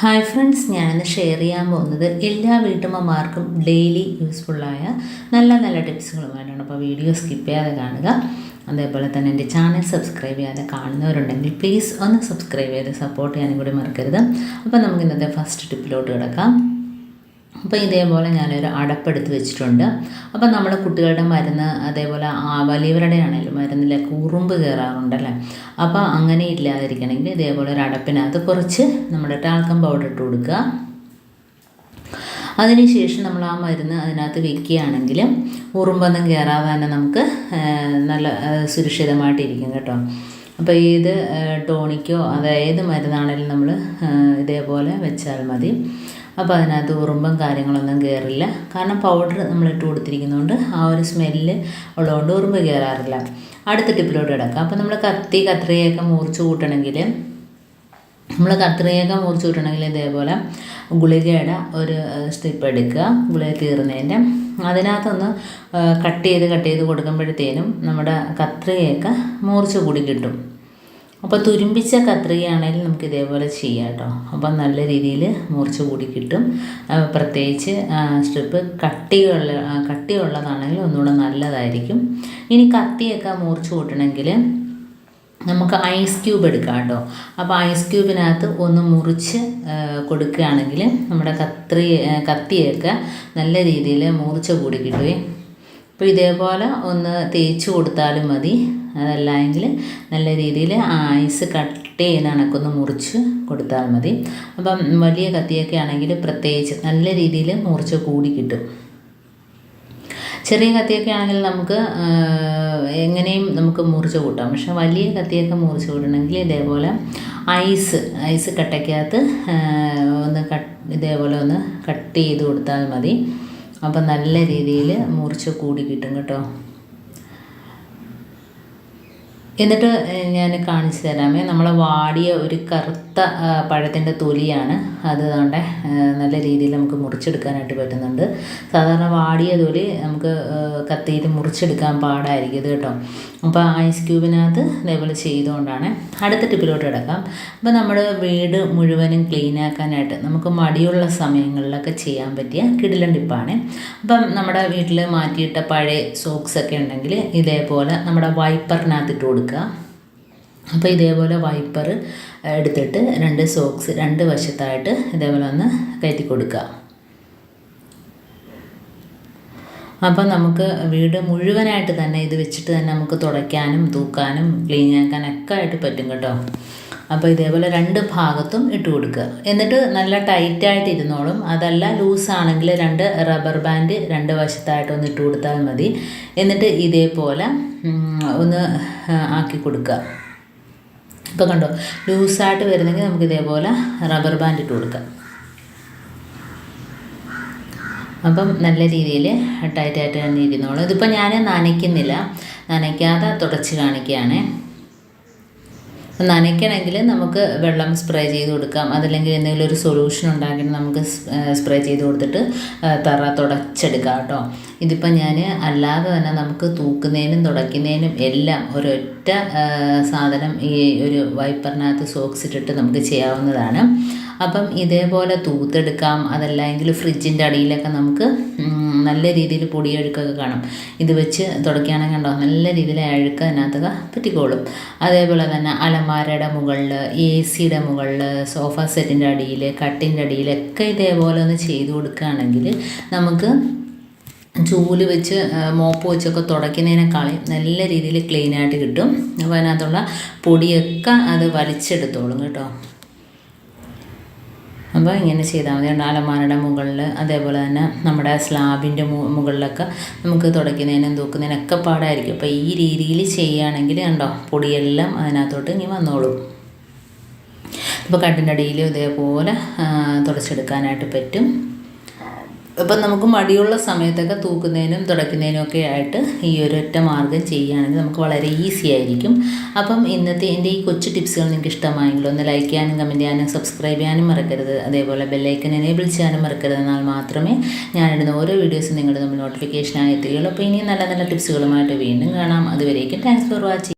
Hi friends ഞാൻ share ചെയ്യാൻ പോകുന്നത് എല്ലാ വീട്ടമ്മമാർക്കും ഡെയിലി യൂസ്ഫുള്ളായ നല്ല നല്ല ടിപ്സുകളുമായിട്ടാണ് അപ്പോൾ വീഡിയോ സ്കിപ്പ് ചെയ്യാതെ കാണുക. അതേപോലെ തന്നെ എന്റെ ചാനൽ സബ്സ്ക്രൈബ് ചെയ്യാതെ കാണുന്നവരുണ്ടെങ്കിൽ പ്ലീസ് ഒന്ന് സബ്സ്ക്രൈബ് ചെയ്ത് സപ്പോർട്ട് ചെയ്യാനും കൂടി മറക്കരുത്. അപ്പോൾ നമുക്ക് ഇന്നത്തെ ഫസ്റ്റ് ടിപ്പിലോട്ട് കിടക്കാം. അപ്പോൾ ഇതേപോലെ ഞാനൊരു അടപ്പെടുത്ത് വെച്ചിട്ടുണ്ട്. അപ്പോൾ നമ്മൾ കുട്ടികളുടെ മരുന്ന് അതേപോലെ വലിയവരുടെ ആണെങ്കിലും മരുന്നിലൊക്കെ ഉറുമ്പ് കയറാറുണ്ടല്ലേ അപ്പോൾ അങ്ങനെ ഇല്ലാതിരിക്കണമെങ്കിൽ ഇതേപോലെ ഒരു അടപ്പിനകത്ത് കുറച്ച് നമ്മുടെ ടാൽക്കം പൗഡർ ഇട്ട് കൊടുക്കുക. അതിനുശേഷം നമ്മൾ ആ മരുന്ന് അതിനകത്ത് വെക്കുകയാണെങ്കിൽ ഉറുമ്പൊന്നും കയറാതെ തന്നെ നമുക്ക് നല്ല സുരക്ഷിതമായിട്ടിരിക്കും കേട്ടോ. അപ്പോൾ ഏത് ടോണിക്കോ അതായത് മരുന്നാണെങ്കിലും നമ്മൾ ഇതേപോലെ വെച്ചാൽ മതി. അപ്പോൾ അതിനകത്ത് ഉറുമ്പും കാര്യങ്ങളൊന്നും കയറില്ല കാരണം പൗഡർ നമ്മൾ ഇട്ട് കൊടുത്തിരിക്കുന്നതുകൊണ്ട് ആ ഒരു സ്മെല്ല് ഉള്ളതുകൊണ്ട് ഉറുമ്പ് കയറാറില്ല അടുത്ത ടിപ്പിലോട്ട് കിടക്കാം. അപ്പോൾ നമ്മൾ കത്തി കത്രിയൊക്കെ മുറിച്ച് കൂട്ടണമെങ്കിൽ നമ്മൾ കത്രിയൊക്കെ മുറിച്ച് കൂട്ടണമെങ്കിൽ ഇതേപോലെ ഗുളികയുടെ ഒരു സ്ട്രിപ്പ് എടുക്കുക ഗുളിക തീർന്നതിന്റെ അതിനകത്തൊന്ന് കട്ട് ചെയ്ത് കട്ട് ചെയ്ത് കൊടുക്കുമ്പോഴത്തേനും നമ്മുടെ കത്രികയൊക്കെ മൂർച്ച കൂടി കിട്ടും. അപ്പോൾ തുരുമ്പിച്ച കത്രികയാണെങ്കിൽ നമുക്ക് ഇതേപോലെ ചെയ്യാം കേട്ടോ അപ്പം നല്ല രീതിയിൽ മൂർച്ച കൂടി കിട്ടും. പ്രത്യേകിച്ച് സ്ട്രിപ്പ് കട്ടിയുള്ള കട്ടിയുള്ളതാണെങ്കിൽ ഒന്നുകൂടെ നല്ലതായിരിക്കും. ഇനി കത്തിയൊക്കെ മൂർച്ച കൂട്ടണമെങ്കിൽ നമുക്ക് ഐസ് ക്യൂബ് എടുക്കാം കേട്ടോ. അപ്പോൾ ഐസ് ക്യൂബിനകത്ത് ഒന്ന് മുറിച്ച് കൊടുക്കുകയാണെങ്കിൽ നമ്മുടെ കത്രി കത്തിയൊക്കെ നല്ല രീതിയിൽ മുറിച്ച് കൂടി കിട്ടുവേ. അപ്പോൾ ഇതേപോലെ ഒന്ന് തേച്ച് കൊടുത്താലും മതി. അതല്ല എങ്കിൽ നല്ല രീതിയിൽ ഐസ് കട്ട് ചെയ്യുന്ന കണക്കൊന്ന് മുറിച്ച് കൊടുത്താൽ മതി. അപ്പം വലിയ കത്തിയൊക്കെ ആണെങ്കിൽ പ്രത്യേകിച്ച് നല്ല രീതിയിൽ മുറിച്ച് കൂടി കിട്ടും. ചെറിയ കത്തിയൊക്കെ ആണെങ്കിൽ നമുക്ക് എങ്ങനെയും നമുക്ക് മുറിച്ച് കൂട്ടാം. പക്ഷെ വലിയ കത്തിയൊക്കെ മുറിച്ച് കൂട്ടണമെങ്കിൽ ഇതേപോലെ ഐസ് ഐസ് കട്ടയ്ക്കകത്ത് ഒന്ന് കട്ട് ഇതേപോലെ ഒന്ന് കട്ട് ചെയ്ത് കൊടുത്താൽ മതി. അപ്പം നല്ല രീതിയിൽ മുറിച്ച് കൂടി കിട്ടും കേട്ടോ. എന്നിട്ട് ഞാൻ കാണിച്ചു തരാമേ. നമ്മൾ വാടിയ ഒരു കറുത്ത പഴത്തിന്റെ തൊലിയാണ്. അത് വേണ്ട നല്ല രീതിയിൽ നമുക്ക് മുറിച്ചെടുക്കാനായിട്ട് പറ്റുന്നുണ്ട്. സാധാരണ വാടിയ തൊലി നമുക്ക് കത്തിയിൽ മുറിച്ചെടുക്കാൻ പാടായിരിക്കും ഇത് കേട്ടോ. അപ്പോൾ ഐസ് ക്യൂബിനകത്ത് ഇതേപോലെ ചെയ്തുകൊണ്ടാണ്. അടുത്ത ടിപ്പിലോട്ട് കിടക്കാം. അപ്പോൾ നമ്മൾ വീട് മുഴുവനും ക്ലീൻ ആക്കാനായിട്ട് നമുക്ക് മടിയുള്ള സമയങ്ങളിലൊക്കെ ചെയ്യാൻ പറ്റിയ കിടിലൻ ടിപ്പാണ്. അപ്പം നമ്മുടെ വീട്ടിൽ മാറ്റിയിട്ട പഴയ സോക്സ് ഒക്കെ ഉണ്ടെങ്കിൽ ഇതേപോലെ നമ്മുടെ വൈപ്പറിനകത്ത് ഇട്ട് കൊടുക്കുക അപ്പോൾ ഇതേപോലെ വൈപ്പർ എടുത്തിട്ട് രണ്ട് സോക്സ് രണ്ട് വശത്തായിട്ട് ഇതേപോലെ ഒന്ന് കയറ്റി കൊടുക്കുക. അപ്പം നമുക്ക് വീട് മുഴുവനായിട്ട് തന്നെ ഇത് വെച്ചിട്ട് തന്നെ നമുക്ക് തുടയ്ക്കാനും തൂക്കാനും ക്ലീൻ ആക്കാനൊക്കെ ആയിട്ട് പറ്റും കേട്ടോ. അപ്പോൾ ഇതേപോലെ രണ്ട് ഭാഗത്തും ഇട്ട് കൊടുക്കുക. എന്നിട്ട് നല്ല ടൈറ്റായിട്ട് ഇരുന്നോളും. അതല്ല ലൂസാണെങ്കിൽ രണ്ട് റബ്ബർ ബാൻഡ് രണ്ട് വശത്തായിട്ടൊന്ന് ഇട്ട് കൊടുത്താൽ മതി. എന്നിട്ട് ഇതേപോലെ ഒന്ന് ആക്കി കൊടുക്കുക. ഇപ്പോൾ കണ്ടോ ലൂസായിട്ട് വരുന്നെങ്കിൽ നമുക്ക് ഇതേപോലെ റബ്ബർ ബാൻഡ് ഇട്ട് കൊടുക്കാം. അപ്പം നല്ല രീതിയിൽ ടൈറ്റായിട്ട് തന്നെ ഇരുന്നോളൂ. ഇതിപ്പോൾ ഞാൻ നനയ്ക്കുന്നില്ല. നനയ്ക്കാതെ തുടച്ച് കാണിക്കുകയാണ്. നനയ്ക്കണമെങ്കിൽ നമുക്ക് വെള്ളം സ്പ്രേ ചെയ്ത് കൊടുക്കാം. അതല്ലെങ്കിൽ എന്തെങ്കിലും ഒരു സൊല്യൂഷൻ ഉണ്ടാക്കി നമുക്ക് സ്പ്രേ ചെയ്ത് കൊടുത്തിട്ട് തറ തുടച്ചെടുക്കാം കേട്ടോ. ഇതിപ്പോൾ ഞാൻ അല്ലാതെ തന്നെ നമുക്ക് തൂക്കുന്നതിനും തുടയ്ക്കുന്നതിനും എല്ലാം ഒരൊറ്റ സാധനം ഈ ഒരു വൈപ്പറിനകത്ത് സോക്സ് ഇട്ടിട്ട് നമുക്ക് ചെയ്യാവുന്നതാണ്. അപ്പം ഇതേപോലെ തൂത്തെടുക്കാം അതല്ലെങ്കിൽ ഫ്രിഡ്ജിന്റെ അടിയിലൊക്കെ നമുക്ക് നല്ല രീതിയിൽ പൊടിയഴുക്കൊക്കെ കാണും. ഇത് വെച്ച് തുടക്കുകയാണെങ്കിൽ കണ്ടോ നല്ല രീതിയിൽ അഴുക്ക് അതിനകത്തൊക്കെ പറ്റിക്കോളും. അതേപോലെ തന്നെ അലമാരയുടെ മുകളിൽ എ സിയുടെ മുകളിൽ സോഫ സെറ്റിന്റെ അടിയിൽ കട്ടിന്റെ അടിയിലൊക്കെ ഇതേപോലെ ഒന്ന് ചെയ്തു കൊടുക്കുകയാണെങ്കിൽ നമുക്ക് ചൂൽ വെച്ച് മോപ്പ് വെച്ചൊക്കെ കളയും നല്ല രീതിയിൽ ക്ലീനായിട്ട് കിട്ടും. അപ്പോൾ അതിനകത്തുള്ള പൊടിയൊക്കെ അത് വലിച്ചെടുത്തോളും കേട്ടോ. അപ്പോൾ ഇങ്ങനെ ചെയ്താൽ മതി. അലമാരയുടെ മുകളിൽ അതേപോലെ തന്നെ നമ്മുടെ സ്ലാബിന്റെ മുകളിലൊക്കെ നമുക്ക് തുടയ്ക്കുന്നതിനും തൂക്കുന്നതിനൊക്കെ പാടായിരിക്കും. അപ്പോൾ ഈ രീതിയിൽ ചെയ്യുകയാണെങ്കിൽ കണ്ടോ പൊടിയെല്ലാം അതിനകത്തോട്ട് ഇനി വന്നോളും. അപ്പോൾ കട്ടിന്റെ അടിയിലും ഇതേപോലെ തുടച്ചെടുക്കാനായിട്ട് പറ്റും. ഇപ്പം നമുക്ക് മടിയുള്ള സമയത്തൊക്കെ തൂക്കുന്നതിനും തുടയ്ക്കുന്നതിനും ഒക്കെ ആയിട്ട് ഈ ഒരൊറ്റ മാർഗം ചെയ്യുകയാണെങ്കിൽ നമുക്ക് വളരെ ഈസി ആയിരിക്കും. അപ്പം ഇന്നത്തെ എന്റെ ഈ കൊച്ചു ടിപ്സുകൾ നിങ്ങൾക്ക് ഇഷ്ടമായെങ്കിൽ ഒന്ന് ലൈക്ക് ചെയ്യാനും കമന്റ് ചെയ്യാനും സബ്സ്ക്രൈബ് ചെയ്യാനും മറക്കരുത്. അതേപോലെ ബെല്ലൈക്കൻ എനേബിൾ ചെയ്യാനും മറക്കരുത്. എന്നാൽ മാത്രമേ ഞാനിടുന്ന ഓരോ വീഡിയോസും നിങ്ങളുടെ നമ്മൾ നോട്ടിഫിക്കേഷനായി എത്തുകയുള്ളൂ. അപ്പോൾ ഇനിയും നല്ല നല്ല ടിപ്സുകളുമായിട്ട് വീണ്ടും കാണാം. അതുവരേക്കും താങ്ക്സ് ഫോർ വാച്ചിങ്